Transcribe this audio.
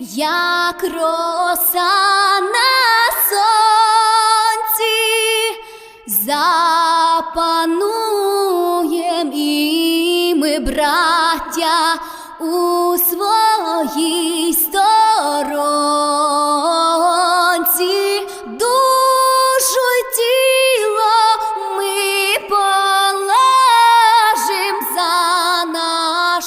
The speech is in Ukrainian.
як роса на сонці, запануєм і ми, браття, у своїй